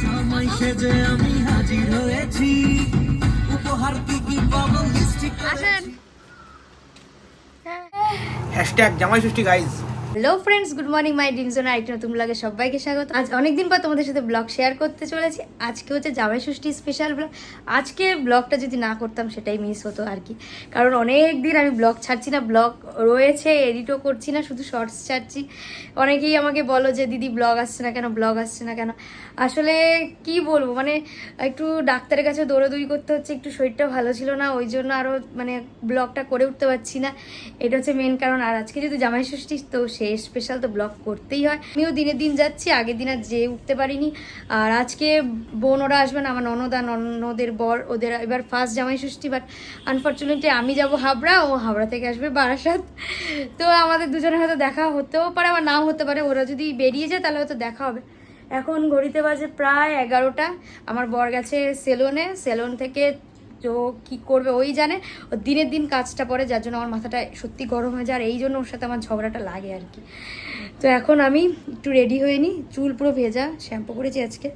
জামাই সেজে আমি হাজির হয়েছি। উপহার কি কি পাবো লিস্টি আসেন hashtag Jamai Shashthi guys hello friends good morning my ডিনজোনা আরেকটি নতুন ব্লগে সবাইকে স্বাগত। আজ অনেকদিন পর তোমাদের সাথে ব্লগ শেয়ার করতে চলেছি। আজকে হচ্ছে জামাই ষষ্ঠী স্পেশাল ব্লগ আজকে ব্লগটা যদি না করতাম, সেটাই মিস হতো আর কি। কারণ অনেক দিন আমি ব্লগ ছাড়ছি না ব্লগ রয়েছে এডিটও করছি না, শুধু শর্টস ছাড়ছি। অনেকেই আমাকে বলো যে, দিদি ব্লগ আসছে না কেন? ব্লগ আসছে না কেন? আসলে কি বলব মানে একটু ডাক্তারের কাছে দৌড়াদৌড়ি করতে হচ্ছে, একটু শরীরটা ভালো ছিল না, ওই জন্য আরও মানে ব্লগটা করে উঠতে পারছি না। এটা হচ্ছে মেন কারণ। আর আজকে যদি জামাই ষষ্ঠী, তো সে স্পেশাল তো ব্লগ করতেই হয়। আমিও দিনে দিন যাচ্ছি, আগের দিন আর যেয়ে উঠতে পারিনি। আর আজকে বোন ওরা আসবে না, আমার ননদ ননদের বর, ওদের এবার ফার্স্ট জামাই ষষ্ঠী বাট আনফর্চুনেটলি আমি যাব হাবড়া, ও হাবড়া থেকে আসবে বারাসাত। তো আমাদের দুজনের হয়তো দেখা হতেও পারে আবার নাও হতে পারে, ওরা যদি বেরিয়ে যায় তাহলে হয়তো দেখা হবে। এখন ঘড়িতে বাজে প্রায় এগারোটা, আমার বর গেছে সেলুনে সেলুন থেকে তো কি করবে ওই জানে। দিনের দিন কাজটা পড়ে যার জন্য আমার মাথাটা সত্যি গরম হয়ে যায়, আর এই জন্য ওর সাথে আমার ঝগড়াটা লাগে আর কি। তো এখন আমি একটু রেডি হয়ে নিই চুল পুরো ভেজা শ্যাম্পু করেছি আজকে।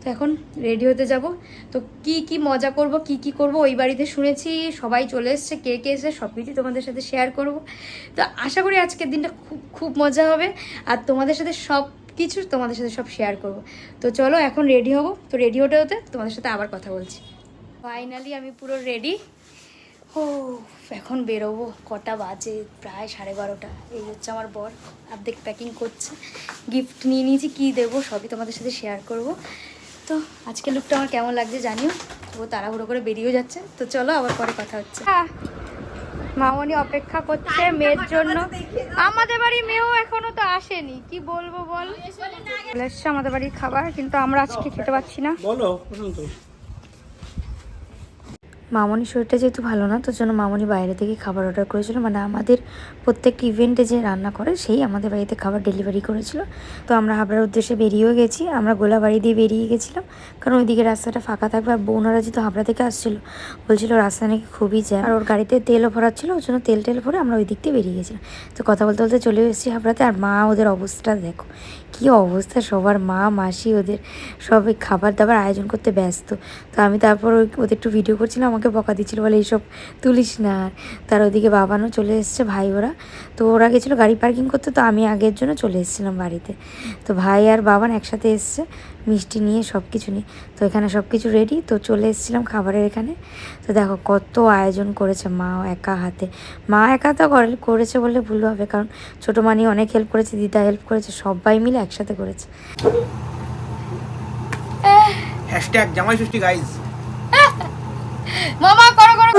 তো এখন রেডি হতে যাব। তো কি কি মজা করব, কি কি করব, ওই বাড়িতে শুনেছি, সবাই চলে এসছে, কে কে এসে সব কিছুই তোমাদের সাথে শেয়ার করব। তো আশা করি আজকের দিনটা খুব খুব মজা হবে, আর তোমাদের সাথে সব কিছু তোমাদের সাথে সব শেয়ার করব। তো চলো এখন রেডি হব। তো রেডি হতে হতে তোমাদের সাথে আবার কথা বলছি। ফাইনালি আমি পুরো রেডি ও এখন বেরোবো কটা বাজে প্রায় সাড়ে বারোটা। এই হচ্ছে আমার বর অর্ধেক প্যাকিং করছে। গিফট নিয়ে নিয়েছি কী দেবো সবই তোমাদের সাথে শেয়ার করব। তো আজকে লুকটা আমার কেমন লাগছে জানিও? ও তাড়াহুড়ো করে বেরিয়েও যাচ্ছে। তো চলো আবার পরে কথা হচ্ছে। মামনি অপেক্ষা করছে মেয়ের জন্য। আমাদের বাড়ি মেয়েও এখনও তো আসেনি। কি বলব বল? আমাদের বাড়ির খাবার কিন্তু আমরা আজকে খেতে পাচ্ছি না। বলো মামনির শরীরটা যেহেতু ভালো না, তোর জন্য মামনি বাইরে থেকে খাবার অর্ডার করেছিল। মানে আমাদের প্রত্যেকটা ইভেন্টে যে রান্না করে, সেই আমাদের বাড়িতে খাবার ডেলিভারি করেছিল। তো আমরা হাবড়ার উদ্দেশ্যে বেরিয়েও গেছি। আমরা গোলাবাড়ি দিয়ে বেরিয়ে গেছিলাম। কারণ ওইদিকে রাস্তাটা ফাঁকা থাকবে। আর বোনারা যেহেতু হাবড়া থেকে আসছিল, বলছিল রাস্তা নাকি খুবই জ্যাম। আর ওর গাড়িতে তেলও ভরাচ্ছিল ওর জন্য তেল টেল ভরে আমরা ওই দিক দিয়ে বেরিয়ে গেছিলাম। তো কথা বলতে বলতে চলে এসেছি হাবড়াতে। আর মা ওদের অবস্থাটা দেখো, কি অবস্থা! সবার মা, মাসি ওদের সব এই খাবার দাবার আয়োজন করতে ব্যস্ত। তো আমি তারপর ওদের একটু ভিডিও করছিলাম, আমাকে বকা দিচ্ছিল, বলে, এইসব তুলিস না। আর তার ওদিকে বাবানও চলে এসছে, ভাই ওরা। তো ওরা গেছিল গাড়ি পার্কিং করতে, তো আমি আগের জন্য চলে এসেছিলাম বাড়িতে। তো ভাই আর বাবান একসাথে এসছে, মিষ্টি নিয়ে সব কিছু নিয়ে। তো এখানে সব কিছু রেডি তো চলে এসেছিলাম খাবারের এখানে। তো দেখো কত আয়োজন করেছে মাও একা হাতে। মা একা তো করে- করেছে বললে ভুল হবে, কারণ ছোটো মানি অনেক হেল্প করেছে, দিদা হেল্প করেছে, সবাই মিলে একসাথে করেছে। হ্যাশট্যাগ জামাই ষষ্ঠী গাইজ মামা করো করো।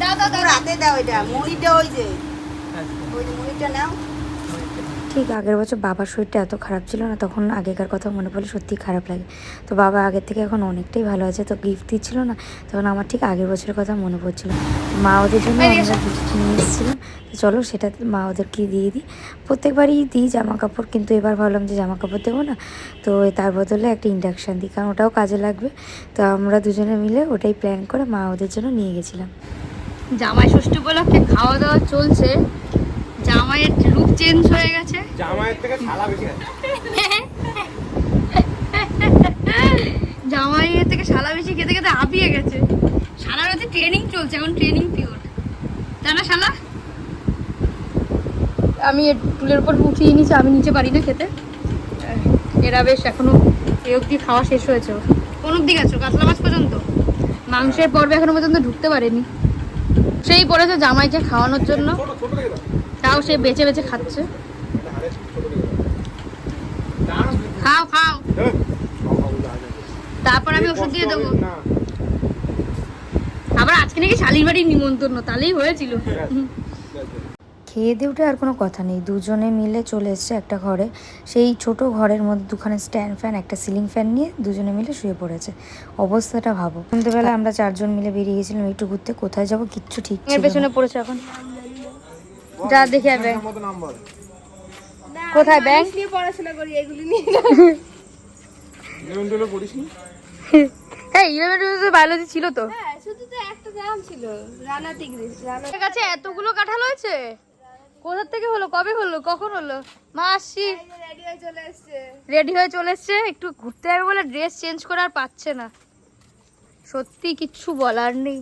দাও দাও দাও। রাতে দাও এটা মুড়িটা ওই যে। ওই মুড়িটা নাও। ঠিক আগের বছর বাবার শরীরটা এত খারাপ ছিল না তখন আগেকার কথা মনে পড়লে সত্যিই খারাপ লাগে। তো বাবা আগের থেকে এখন অনেকটাই ভালো আছে তো গিফট দিচ্ছিল না তখন আমার ঠিক আগের বছরের কথা মনে পড়ছিল। মা ওদের জন্য আমরা গিফট নিয়ে এসেছিলাম তো চলো সেটা মা ওদেরকে দিয়ে দিই। প্রত্যেকবারই দিই জামা কাপড় কিন্তু এবার ভাবলাম যে জামা কাপড় দেবো না তো তার বদলে একটা ইন্ডাকশান দিই কারণ ওটাও কাজে লাগবে। তো আমরা দুজনে মিলে ওটাই প্ল্যান করে মা ওদের জন্য নিয়ে গেছিলাম। জামাই ষষ্ঠী উপলক্ষে খাওয়া দাওয়া চলছে। জামাইয়ের রূপ চেঞ্জ হয়ে গেছে। জামাইয়ের থেকে ছালা বেশি জামাইয়ের থেকে শালা বেশি খেতে খেতে হাঁপিয়ে গেছে। শালার হচ্ছে ট্রেনিং চলছে এখন ট্রেনিং পিওর তাই না শালা? আমি টুলের উপর উঠিয়ে নিয়েছি আমি নিচে পারি না খেতে। এরা বেশ এখনও এই অব্দি খাওয়া শেষ হয়েছে। কোন অব্দি গেছো? কাতলা মাছ পর্যন্ত? মাংসের পর্বে এখনও পর্যন্ত ঢুকতে পারেনি। সেই পড়েছে জামাইকে খাওয়ানোর জন্য। তাও সে বেছে বেছে খাচ্ছে। খাও খাও। তারপর আমি ওষুধ দিয়ে দেবো। আবার আজকে নাকি শালির বাড়ির নিমন্ত্রণ তাহলেই হয়েছিল। খেয়ে দিয়ে উঠে আর কোনো কথা নেই। দুজনে মিলে চলে এসছে একটা ঘরে। সেই ছোট ঘরের মধ্যে দুখানে স্ট্যান্ড ফ্যান একটা সিলিং ফ্যান নিয়ে দুজনে মিলে শুয়ে পড়েছে। অবস্থাটা ভাবো। সন্ধ্যেবেলা আমরা চারজন মিলে বেরিয়ে গেছিলাম একটু ঘুরতে। কোথায় যাব কিচ্ছু ঠিক এর পেছনে পড়েছে এখন। যা দেখে যাবে কোথায় ব্যাংক? নিয়ে পড়াশোনা করি এগুলি নিয়ে। ইলেভেন পড়িস নি? হ্যাঁ ইলেভেন বায়োলজি ছিল তো। হ্যাঁ শুধু তো একটা নাম ছিল রানা টিগ্রি রানা কাছে এতগুলো কাঁঠাল হয়েছে? কোথা থেকে হলো কবে হলো কখন হলো? মা আসছি। রেডি হয়ে চলে এসছে। রেডি হয়ে চলে এসছে একটু ঘুরতে যাবে বলে ড্রেস চেঞ্জ করে আর পাচ্ছে না। সত্যি কিচ্ছু বলার নেই।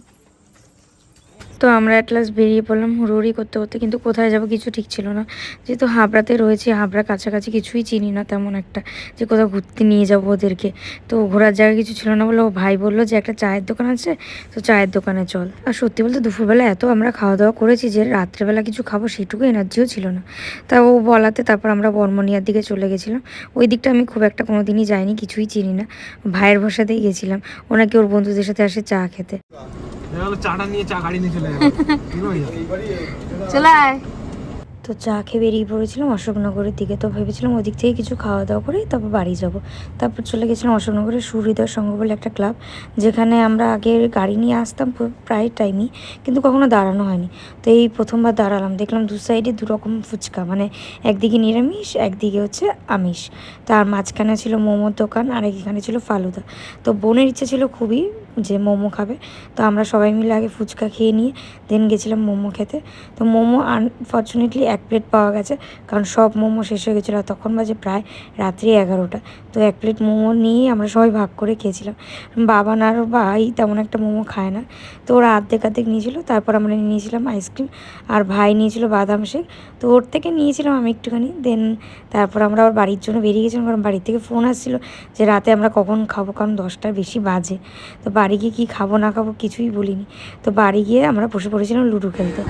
তো আমরা অ্যাট লাস্ট বেরিয়ে পড়লাম হুড়োহুড়ি করতে করতে, কিন্তু কোথায় যাব কিছু ঠিক ছিল না। যেহেতু হাবড়াতে রয়েছে, হাবড়া কাছাকাছি কিছুই চিনি না তেমন একটা, যে কোথাও ঘুরতে নিয়ে যাব ওদেরকে। তো ঘোরার জায়গা কিছু ছিল না বলে ও ভাই বলল যে, একটা চায়ের দোকান আছে, তো চায়ের দোকানে চল। আর সত্যি বলতে দুপুরবেলা এত আমরা খাওয়া দাওয়া করেছি যে, রাত্রেবেলা কিছু খাব সেটুকু এনার্জিও ছিল না। তা ও বলাতে তারপর আমরা বর্মনিয়ার দিকে চলে গেছিলাম। ওই দিকটা আমি খুব একটা কোনো দিনই যাইনি, কিছুই চিনি না। ভাইয়ের ভরসাতেই গেছিলাম। ওনাকে ওর বন্ধুদের সাথে আসে চা খেতে। চাটা নিয়ে চা গাড়ি নিয়ে চলে আয় তো চা খেয়ে বেরিয়ে পড়েছিলাম অশোকনগরের দিকে তো ভেবেছিলাম ওদিক থেকে কিছু খাওয়া দাওয়া করে তারপর বাড়ি যাব। তারপর চলে গেছিলাম অশোকনগরের সুহৃদয় সংঘ বলে একটা ক্লাব যেখানে আমরা আগে গাড়ি নিয়ে আসতাম প্রায় টাইমই কিন্তু কখনো দাঁড়ানো হয়নি। তো এই প্রথমবার দাঁড়ালাম দেখলাম দু সাইডে দু রকম ফুচকা মানে একদিকে নিরামিষ একদিকে হচ্ছে আমিষ। তার মাঝখানে ছিল মোমোর দোকান আর এখানে ছিল ফালুদা। তো বোনের ইচ্ছে ছিল খুবই যে মোমো খাবে। তো আমরা সবাই মিলে আগে ফুচকা খেয়ে নিয়ে দেন গেছিলাম মোমো খেতে। তো মোমো আনফর্চুনেটলি এক প্লেট পাওয়া গেছে, কারণ সব মোমো শেষ হয়ে গেছিল। তখন বাজে প্রায় রাত্রি এগারোটা। তো এক প্লেট মোমো নিয়ে আমরা সবাই ভাগ করে খেয়েছিলাম। বাবা না আর ভাই তেমন একটা মোমো খায় না। তো ওরা আর্ধেক আর্ধেক নিয়েছিল, তারপর আমরা নিয়েছিলাম আইসক্রিম আর ভাই নিয়েছিল বাদাম শেক। তো ওর থেকে নিয়েছিলাম আমি একটুখানি দেন তারপর আমরা আবার বাড়ির জন্য বেরিয়ে গেছিলাম। কারণ বাড়ি থেকে ফোন আসছিল যে রাতে আমরা কখন খাব, কারণ দশটার বেশি বাজে। তো বাড়ি গিয়ে কী খাব না খাব কিছুই বলিনি। তো বাড়ি গিয়ে আমরা বসে পড়েছিলাম লুডো খেলতে।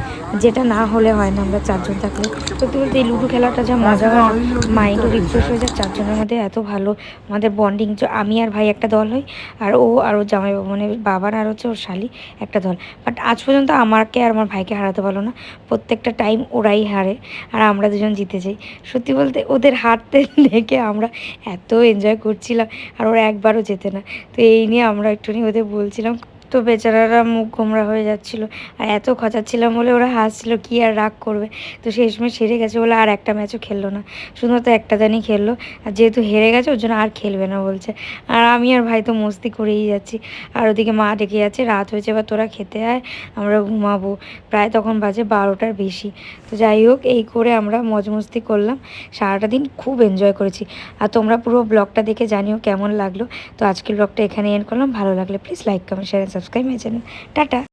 যেটা না হলে হয় না, আমরা চারজন থাকলে। সত্যি বলতে এই লুডো খেলাটা যা মজা হয় মাইন্ডও রিফ্রেশ হয়ে যায় চারজনের মধ্যে এত ভালো আমাদের বন্ডিং আমি আর ভাই একটা দল হই, আর ও আর ওর জামাইবাবু মানে বাবার আর হচ্ছে ওর শালি একটা দল। বাট আজ পর্যন্ত আমাকে আর আমার ভাইকে হারাতে পারল না। প্রত্যেকটা টাইম ওরাই হারে, আর আমরা দুজন জিতে যাই। সত্যি বলতে ওদের হারতে দেখে আমরা এত এনজয় করছিলাম, আর ওরা একবারও যেতে না। তো এই নিয়ে আমরা একটুখানি ওদের বলছিলাম তো বেচারারা মুখ গোমরা হয়ে যাচ্ছিল। আর এত খচাচ্ছিলাম বলে ওরা হাসছিল, কি আর রাগ করবে? তো সময় সেরে গেছে বলে আর একটা ম্যাচও খেললো না। শুধুমাত্র একটা দানই খেললো। আর যেহেতু হেরে গেছে, ওর জন্য আর খেলবে না বলছে। আর আমি আর ভাই তো মস্তি করেই যাচ্ছি। আর ওদিকে মা ডেকে যাচ্ছে, রাত হয়েছে, এবার তোরা খেতে আয়, আমরা ঘুমাবো। প্রায় তখন বাজে বারোটার বেশি। তো যাই হোক, এই করে আমরা মজ মস্তি করলাম। সারাটা দিন খুব এনজয় করেছি। আর তোমরা পুরো ব্লগটা দেখে জানিও কেমন লাগল। তো আজকের ব্লগটা এখানে এন্ড করলাম। ভালো লাগলে please like comment share subscribe my channel. Tata.